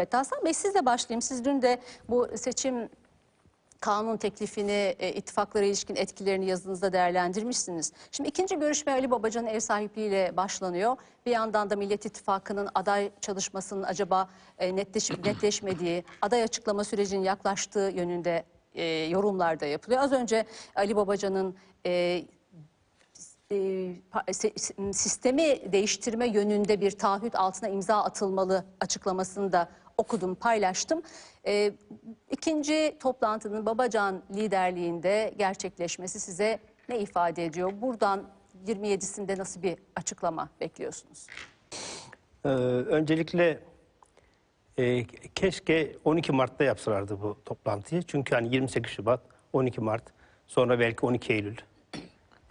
elbette. Hasan Bey sizle başlayayım. Siz dün de bu seçim kanun teklifini, e, ittifaklara ilişkin etkilerini yazınızda değerlendirmişsiniz. Şimdi ikinci görüşme Ali Babacan'ın ev sahipliğiyle başlanıyor. Bir yandan da Millet İttifakı'nın aday çalışmasının acaba e, netleş, netleşmediği, aday açıklama sürecinin yaklaştığı yönünde e, yorumlar da yapılıyor. Az önce Ali Babacan'ın e, e, sistemi değiştirme yönünde bir taahhüt altına imza atılmalı açıklamasını da okudum, paylaştım. E, ikinci toplantının Babacan liderliğinde gerçekleşmesi size ne ifade ediyor? Buradan 27'sinde nasıl bir açıklama bekliyorsunuz? Ee, öncelikle e, keşke 12 Mart'ta yapsalardı bu toplantıyı. Çünkü hani 28 Şubat, 12 Mart, sonra belki 12 Eylül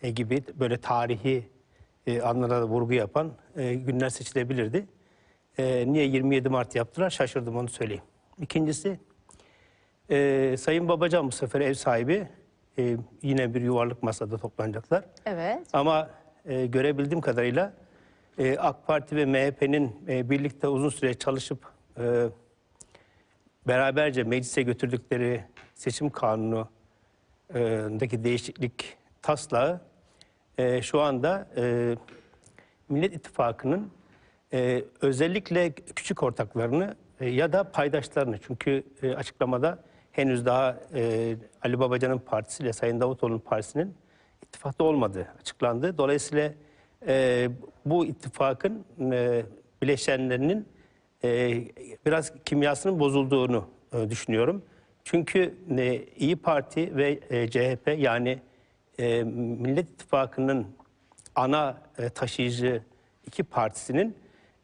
e, gibi böyle tarihi e, anlara vurgu yapan e, günler seçilebilirdi. E, niye 27 Mart yaptılar şaşırdım onu söyleyeyim. İkincisi e, Sayın Babacan bu sefer ev sahibi e, yine bir yuvarlık masada toplanacaklar. Evet. Ama e, görebildiğim kadarıyla e, AK Parti ve MHP'nin e, birlikte uzun süre çalışıp e, beraberce meclise götürdükleri seçim kanunundaki değişiklik taslağı e, şu anda e, Millet İttifakı'nın e, özellikle küçük ortaklarını e, ya da paydaşlarını çünkü e, açıklamada henüz daha e, Ali Babacan'ın partisiyle Sayın Davutoğlu'nun partisinin ittifakta olmadığı açıklandı. Dolayısıyla e, bu ittifakın e, bileşenlerinin e, biraz kimyasının bozulduğunu e, düşünüyorum. Çünkü e, İyi Parti ve e, CHP yani e, Millet İttifakı'nın ana e, taşıyıcı iki partisinin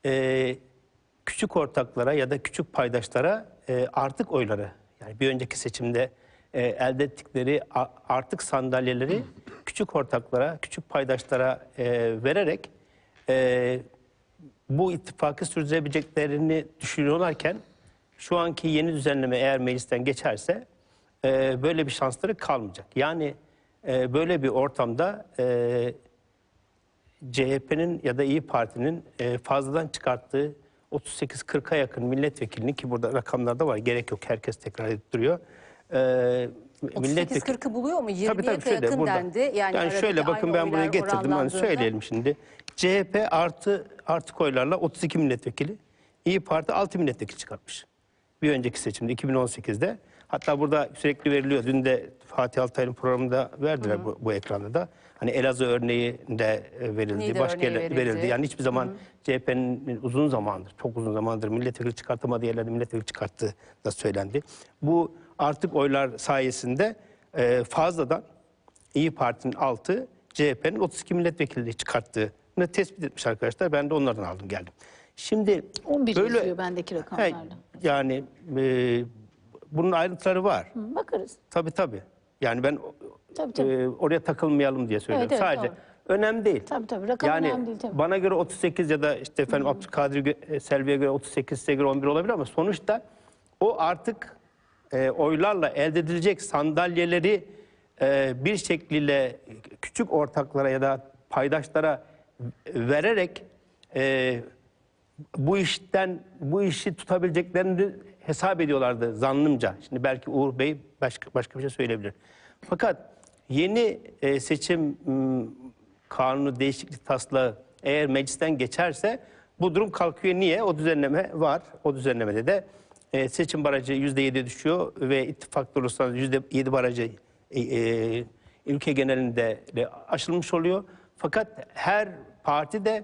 e, küçük ortaklara ya da küçük paydaşlara e, artık oyları yani bir önceki seçimde e, elde ettikleri artık sandalyeleri küçük ortaklara, küçük paydaşlara e, vererek e, bu ittifakı sürdürebileceklerini düşünüyorlarken şu anki yeni düzenleme eğer meclisten geçerse e, böyle bir şansları kalmayacak. Yani e, böyle bir ortamda e, CHP'nin ya da İyi Parti'nin e, fazladan çıkarttığı 38-40'a yakın milletvekilini ki burada rakamlarda var gerek yok herkes tekrar edip duruyor. E, milletvekili- 38-40'ı buluyor mu? 20'ye Tabii tabii şöyle yakın burada. dendi. Yani, aradaki şöyle bakın ben buraya getirdim. Hani söyleyelim şimdi. CHP artı artık oylarla 32 milletvekili. İyi Parti 6 milletvekili çıkartmış. Bir önceki seçimde 2018'de. Hatta burada sürekli veriliyor. Dün de Fatih Altaylı'nın programında verdiler bu, bu ekranda da. Hani Elazığ örneği de e, verildi. Niğde başka örneği yerler- verildi. verildi. Yani hiçbir zaman CHP'nin uzun zamandır, çok uzun zamandır milletvekili çıkartamadığı yerlerde milletvekili çıkarttığı da söylendi. Bu artık oylar sayesinde e, fazladan İyi Parti'nin 6, CHP'nin 32 milletvekili çıkarttığını tespit etmiş arkadaşlar. Ben de onlardan aldım geldim. Şimdi 11 böyle bendeki He, rakamlarda. yani e, bunun ayrıntıları var. Hı, Bakarız. Tabii tabii. Yani ben Tabii, tabii. e, oraya takılmayalım diye söylüyorum. Evet, evet, Sadece doğru. önemli değil. Tabii, tabii. Rakam yani önemli değil, tabii. bana göre 38 ya da işte efendim Abdülkadir e, Selvi'ye göre 38, size göre 11 olabilir ama sonuçta o artık e, oylarla elde edilecek sandalyeleri e, bir şekliyle küçük ortaklara ya da paydaşlara vererek e, bu işten bu işi tutabileceklerini hesap ediyorlardı zannımca. Şimdi belki Uğur Bey başka başka bir şey söyleyebilir. Fakat yeni e, seçim kanunu değişiklik taslağı eğer meclisten geçerse bu durum kalkıyor. Niye? O düzenleme var. O düzenlemede de e, seçim barajı %7 düşüyor ve ittifak olursanız %7 barajı e, e, ülke genelinde de aşılmış oluyor. Fakat her parti de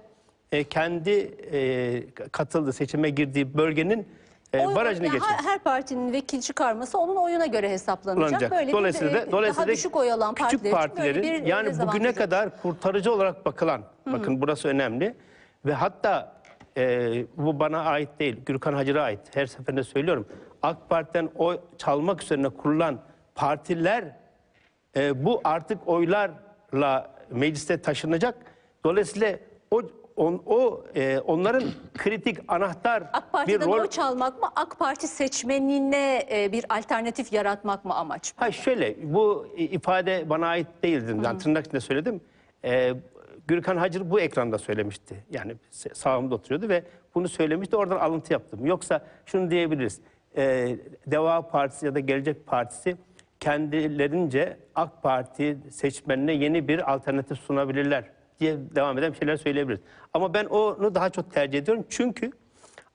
e, kendi e, katıldığı seçime girdiği bölgenin e, barajını geçecek. her, her partinin vekil çıkarması onun oyuna göre hesaplanacak. kullanacak. Böyle dolayısıyla bir, da, e, dolayısıyla daha da düşük oy alan küçük partiler partilerin bir yani bugüne kadar kurtarıcı olarak bakılan bakın burası önemli ve hatta e, bu bana ait değil Gürkan Hacır'a ait her seferinde söylüyorum AK Parti'den oy çalmak üzerine kurulan partiler e, bu artık oylarla mecliste taşınacak dolayısıyla o on, o e, onların kritik anahtar AK bir rol oy çalmak mı, AK Parti seçmenine e, bir alternatif yaratmak mı amaç? Ha şöyle bu ifade bana ait değildi. Ben tırnak içinde söyledim. Ee, Gürkan Hacır bu ekranda söylemişti. Yani sağımda oturuyordu ve bunu söylemişti. Oradan alıntı yaptım. Yoksa şunu diyebiliriz. E, Deva Partisi ya da Gelecek Partisi kendilerince AK Parti seçmenine yeni bir alternatif sunabilirler diye devam eden şeyler söyleyebiliriz. Ama ben onu daha çok tercih ediyorum. Çünkü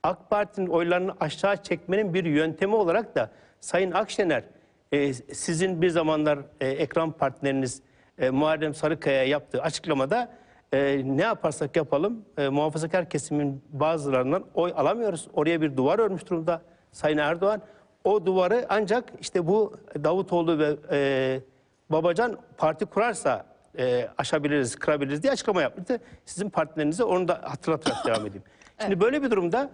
AK Parti'nin oylarını aşağı çekmenin bir yöntemi olarak da Sayın Akşener e, sizin bir zamanlar e, ekran partneriniz e, Muharrem Sarıkaya yaptığı açıklamada e, ne yaparsak yapalım e, muhafazakar kesimin bazılarından oy alamıyoruz. Oraya bir duvar örmüş durumda Sayın Erdoğan. O duvarı ancak işte bu Davutoğlu ve e, Babacan parti kurarsa e, aşabiliriz, kırabiliriz diye açıklama yapmıştı. Sizin partnerinize onu da hatırlatarak devam edeyim. Şimdi böyle bir durumda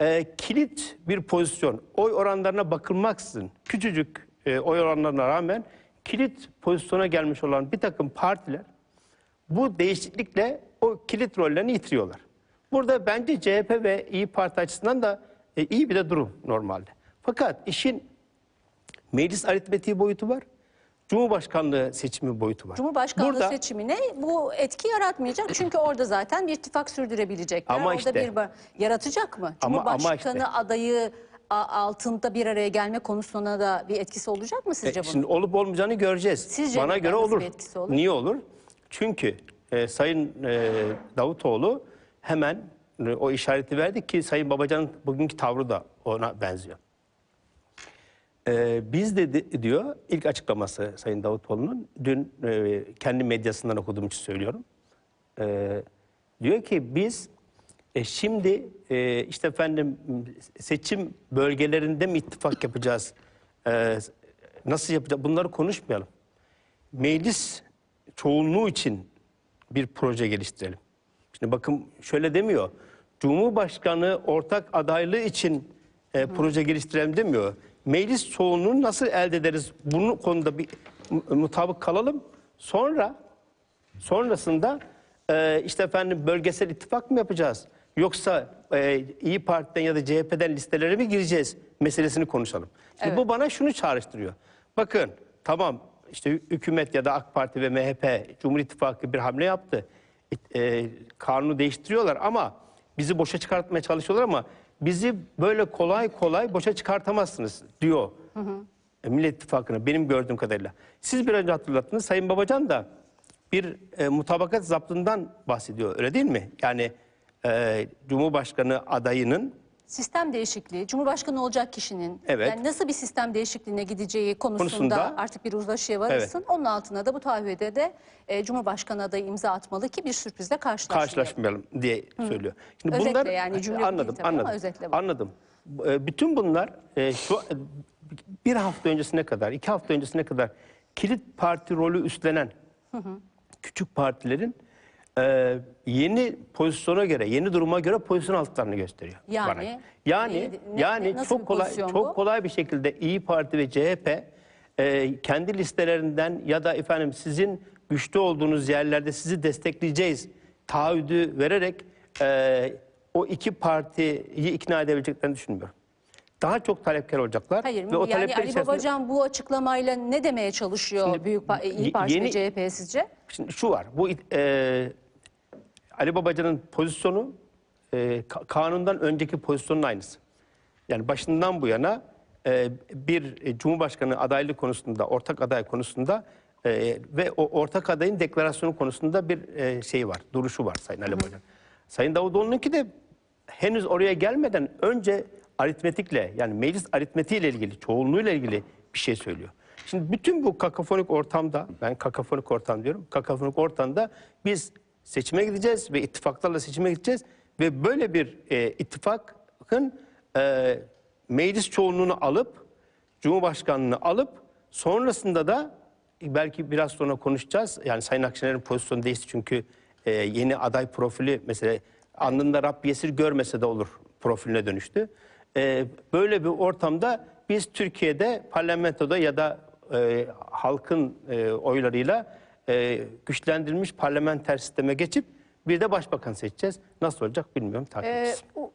e, kilit bir pozisyon, oy oranlarına bakılmaksızın küçücük e, oy oranlarına rağmen kilit pozisyona gelmiş olan bir takım partiler bu değişiklikle o kilit rollerini yitiriyorlar. Burada bence CHP ve İyi Parti açısından da e, iyi bir de durum normalde. Fakat işin meclis aritmetiği boyutu var. Cumhurbaşkanlığı seçimi boyutu var. Cumhurbaşkanlığı Burada- seçimine bu etki yaratmayacak. Çünkü orada zaten bir ittifak sürdürebilecekler. Ama orada işte- bir yaratacak mı? Ama- ama Cumhurbaşkanı işte- adayı altında bir araya gelme konusuna da bir etkisi olacak mı E, sizce bunun? Şimdi olup olmayacağını göreceğiz. Sizce Bana göre olur. olur? Niye olur? Çünkü e, Sayın e, Davutoğlu hemen e, o işareti verdi ki Sayın Babacan'ın bugünkü tavrı da ona benziyor. E, biz de di- diyor ilk açıklaması Sayın Davutoğlu'nun dün e, kendi medyasından okuduğum için söylüyorum. E, diyor ki biz e, şimdi e, işte efendim seçim bölgelerinde mi ittifak yapacağız? E, nasıl yapacağız? Bunları konuşmayalım. Meclis çoğunluğu için bir proje geliştirelim. Şimdi bakın şöyle demiyor. Cumhurbaşkanı ortak adaylığı için e, proje geliştirelim demiyor. Meclis çoğunluğunu nasıl elde ederiz? Bunun konuda bir mu- mutabık kalalım. Sonra Sonrasında e, işte efendim bölgesel ittifak mı yapacağız? Yoksa e, İyi Parti'den ya da CHP'den listelere mi gireceğiz meselesini konuşalım. Şimdi Evet. Bu bana şunu çağrıştırıyor. Bakın tamam işte hü- hükümet ya da AK Parti ve MHP Cumhur İttifakı bir hamle yaptı. E, e, kanunu değiştiriyorlar ama bizi boşa çıkartmaya çalışıyorlar ama bizi böyle kolay kolay boşa çıkartamazsınız diyor. E, Millet İttifakı'na benim gördüğüm kadarıyla. Siz bir önce hatırlattınız. Sayın Babacan da bir e, mutabakat zaptından bahsediyor. Öyle değil mi? Yani e, Cumhurbaşkanı adayının Sistem değişikliği, Cumhurbaşkanı olacak kişinin Evet. yani nasıl bir sistem değişikliğine gideceği konusunda, Konusunda- artık bir uzlaşıya varılsın. Onun altına da bu taahhüde de e, Cumhurbaşkanı adayı imza atmalı ki bir sürprizle karşılaşmayalım. karşılaşmayalım diye söylüyor. Şimdi Özetle bunlar yani, cümle değil anladım, tabii ama anladım. özetle bu. Anladım. E, Bütün bunlar e, şu bir hafta öncesine kadar, iki hafta öncesine kadar kilit parti rolü üstlenen küçük partilerin e, yeni pozisyona göre, yeni duruma göre pozisyon aldıklarını gösteriyor. Yani? bana. yani Neydi? Ne- yani nasıl bir çok kolay pozisyon çok bu? kolay bir şekilde İyi Parti ve CHP e, kendi listelerinden ya da efendim sizin güçlü olduğunuz yerlerde sizi destekleyeceğiz taahhüdü vererek e, o iki partiyi ikna edebileceklerini düşünmüyorum. Daha çok talepkar olacaklar. Hayır ve o yani talepler Ali içerisinde- Babacan bu açıklamayla ne demeye çalışıyor Büyük Pa- İyi Parti yeni- ve CHP sizce? Şimdi şu var, bu e, Ali Babacan'ın pozisyonu e, ka- kanundan önceki pozisyonun aynısı. Yani başından bu yana e, bir e, Cumhurbaşkanı adaylığı konusunda, ortak aday konusunda e, ve o ortak adayın deklarasyonu konusunda bir e, şey var, duruşu var Sayın Ali Babacan. Sayın Davutoğlu'nunki de henüz oraya gelmeden önce aritmetikle yani meclis aritmetiğiyle ilgili, çoğunluğuyla ilgili bir şey söylüyor. Şimdi bütün bu kakafonik ortamda, ben kakafonik ortam diyorum, kakafonik ortamda biz seçime gideceğiz ve ittifaklarla seçime gideceğiz ve böyle bir e, ittifakın e, meclis çoğunluğunu alıp, Cumhurbaşkanlığını alıp sonrasında da belki biraz sonra konuşacağız. Yani Sayın Akşener'in pozisyonu değişti çünkü e, yeni aday profili mesela alnında Rabbi Yesir görmese de olur profiline dönüştü. E, böyle bir ortamda biz Türkiye'de parlamentoda ya da e, halkın e, oylarıyla e, güçlendirilmiş parlamenter sisteme geçip bir de başbakan seçeceğiz. Nasıl olacak bilmiyorum takip Ee, edeceğiz.